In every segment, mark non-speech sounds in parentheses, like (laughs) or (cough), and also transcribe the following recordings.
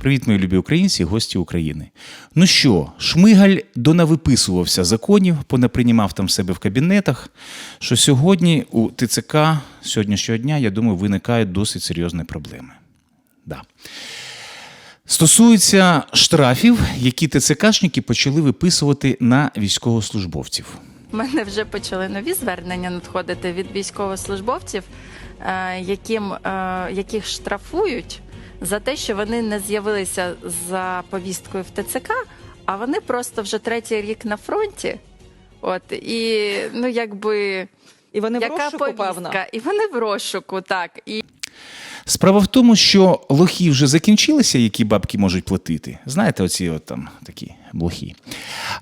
Привіт, мої любі українці, гості України. Ну що, Шмигаль донавиписувався законів, понапринімав там себе в кабінетах. Що сьогодні у ТЦК сьогоднішнього дня, я думаю, виникають досить серйозні проблеми. Да. Стосується штрафів, які ТЦКшники почали виписувати на військовослужбовців. У мене вже почали нові звернення надходити від військовослужбовців, е, яким, е, яких штрафують за те, що вони не з'явилися за повісткою в ТЦК, а вони просто вже третій рік на фронті. От і ну якби І вони в яка розшуку, повістка, певно. і вони в розшуку, так і Справа в тому, що лохи вже закінчилися, які бабки можуть платити. Знаєте, оці от там такі блохи.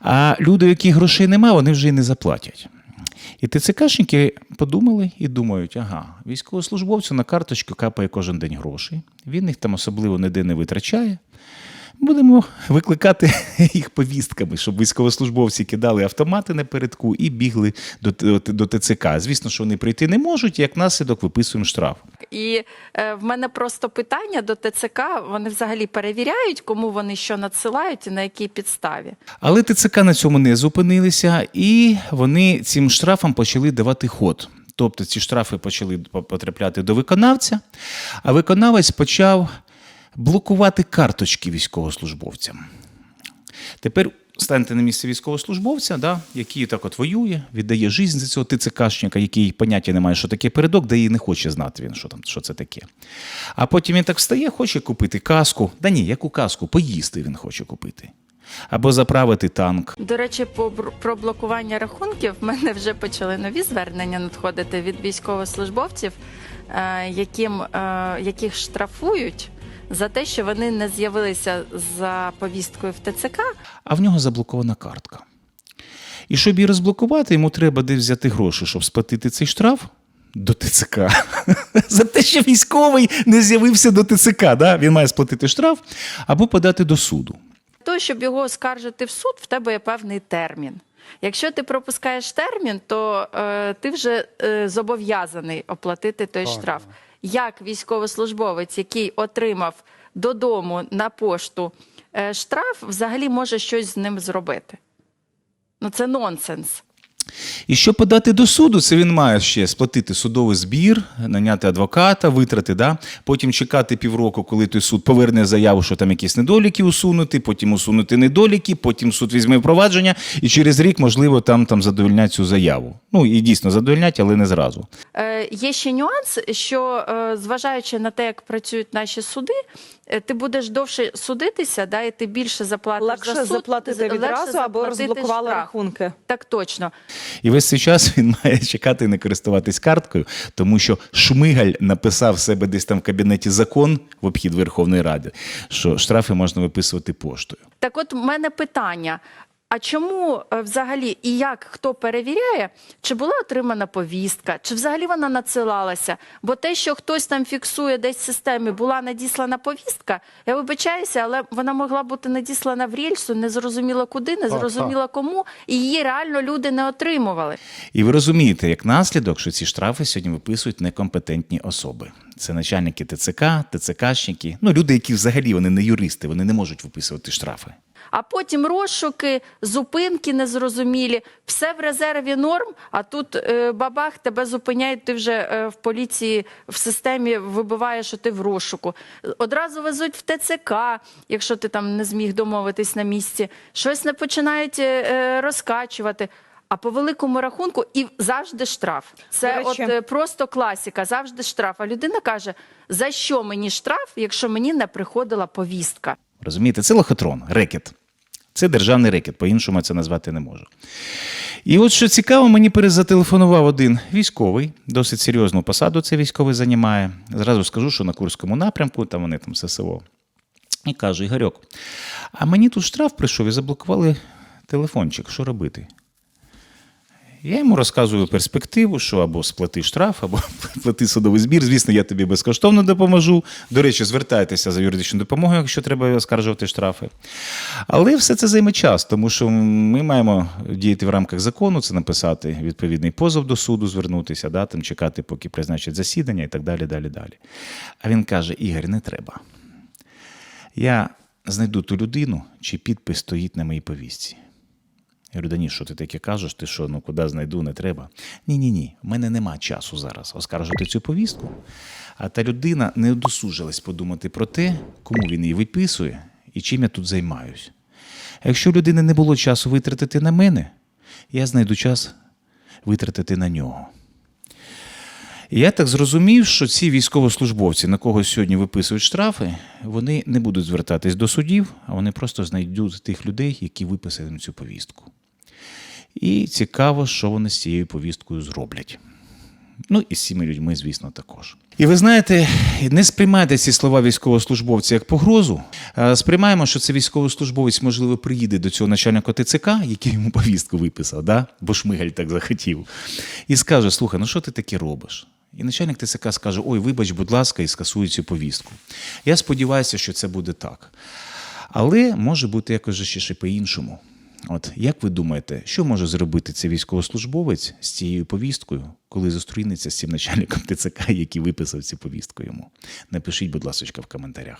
А люди, у яких грошей немає, вони вже й не заплатять. І ТЦКшники подумали і думають: ага, військовослужбовцю на карточку капає кожен день грошей, він їх там особливо ніде не витрачає. Будемо викликати (laughs) їх повістками, щоб військовослужбовці кидали автомати напередку і бігли до, до, до ТЦК. Звісно, що вони прийти не можуть, як наслідок виписуємо штраф. І е, в мене просто питання до ТЦК. Вони взагалі перевіряють, кому вони що надсилають і на якій підставі. Але ТЦК на цьому не зупинилися, і вони цим штрафам почали давати ход. Тобто ці штрафи почали потрапляти до виконавця, а виконавець почав блокувати карточки військовослужбовцям. Тепер станьте на місце військовослужбовця, да, який так от воює, віддає життя за цього ТЦКшника, який поняття не має, що таке передок, да і не хоче знати він, що там, що це таке. А потім він так встає, хоче купити каску. Да ні, яку каску? Поїсти він хоче купити. Або заправити танк. До речі, по про блокування рахунків в мене вже почали нові звернення надходити від військовослужбовців, е, яким, е, яких штрафують за те, що вони не з'явилися за повісткою в ТЦК. а в нього заблокована картка. І щоб її розблокувати, йому треба де взяти гроші, щоб сплатити цей штраф до ТЦК. (laughs) За те, що військовий не з'явився до ТЦК. Да? Він має сплатити штраф або подати до суду. Того, щоб його оскаржити в суд, в тебе є певний термін. Якщо ти пропускаєш термін, то е, ти вже е, зобов'язаний оплатити той штраф. Як військовослужбовець, який отримав додому на пошту е, штраф, взагалі може щось з ним зробити? Ну це нонсенс. І щоб подати до суду, це він має ще сплатити судовий збір, наняти адвоката, витрати, да? потім чекати півроку, коли той суд поверне заяву, що там якісь недоліки усунути, потім усунути недоліки, потім суд візьме впровадження, і через рік, можливо, там, там задовольнять цю заяву. Ну і дійсно задовольнять, але не зразу. Е, є ще нюанс, що е, зважаючи на те, як працюють наші суди, ти будеш довше судитися, да, і ти більше заплатиш Легше за суд, заплатити легше відразу або заплатити розблокували штраф. рахунки. Так точно. І весь цей час він має чекати і не користуватись карткою, тому що Шмигаль написав себе десь там в кабінеті закон в обхід Верховної Ради, що штрафи можна виписувати поштою. Так от в мене питання. А чому е, взагалі і як хто перевіряє, чи була отримана повістка, чи взагалі вона надсилалася? Бо те, що хтось там фіксує десь в системі, була надіслана повістка, я вибачаюся, але вона могла бути надіслана в рільсу, незрозуміло куди, незрозуміло кому, і її реально люди не отримували. І ви розумієте, як наслідок, що ці штрафи сьогодні виписують некомпетентні особи. Це начальники ТЦК, ТЦКшники, ну люди, які взагалі вони не юристи, вони не можуть виписувати штрафи. А потім розшуки, зупинки незрозумілі, все в резерві норм. А тут е, бабах тебе зупиняють. Ти вже е, в поліції в системі вибиває, що ти в розшуку. Одразу везуть в ТЦК, якщо ти там не зміг домовитись на місці. Щось не починають е, е, розкачувати. А по великому рахунку і завжди штраф. Це речі- от е, просто класіка, завжди штраф. А людина каже: за що мені штраф, якщо мені не приходила повістка? Розумієте, це лохотрон, рекет. Це державний рекет, по-іншому це назвати не можу. І от що цікаво, мені перезателефонував один військовий, досить серйозну посаду цей військовий займає. Зразу скажу, що на Курському напрямку, там вони там ССО. І каже: Ігорьок, а мені тут штраф прийшов і заблокували телефончик. Що робити? Я йому розказую перспективу, що або сплати штраф, або (laughs) плати судовий збір. Звісно, я тобі безкоштовно допоможу. До речі, звертайтеся за юридичною допомогою, якщо треба оскаржувати штрафи. Але все це займе час, тому що ми маємо діяти в рамках закону, це написати відповідний позов до суду, звернутися, да, там чекати, поки призначать засідання і так далі, далі, далі. А він каже: Ігор, не треба. Я знайду ту людину, чи підпис стоїть на моїй повістці. Я говорю, Даніш, що ти таке кажеш? Ти що, ну куди знайду, не треба. Ні, ні, в мене нема часу зараз оскаржити цю повістку. А та людина не досужилась подумати про те, кому він її виписує і чим я тут займаюсь. Якщо людини не було часу витратити на мене, я знайду час витратити на нього. Я так зрозумів, що ці військовослужбовці, на кого сьогодні виписують штрафи, вони не будуть звертатись до судів, а вони просто знайдуть тих людей, які виписали цю повістку. І цікаво, що вони з цією повісткою зроблять. Ну і з цими людьми, звісно, також. І ви знаєте, не сприймайте ці слова військовослужбовця як погрозу. Сприймаємо, що це військовослужбовець, можливо, приїде до цього начальника ТЦК, який йому повістку виписав, да? бо Шмигаль так захотів, і скаже: слухай, ну що ти таке робиш? І начальник ТЦК скаже: Ой, вибач, будь ласка, і скасує цю повістку. Я сподіваюся, що це буде так. Але може бути якось ще по-іншому. От як ви думаєте, що може зробити цей військовослужбовець з цією повісткою, коли зустрінеться з цим начальником ТЦК, який виписав цю повістку йому? Напишіть, будь ласка, в коментарях.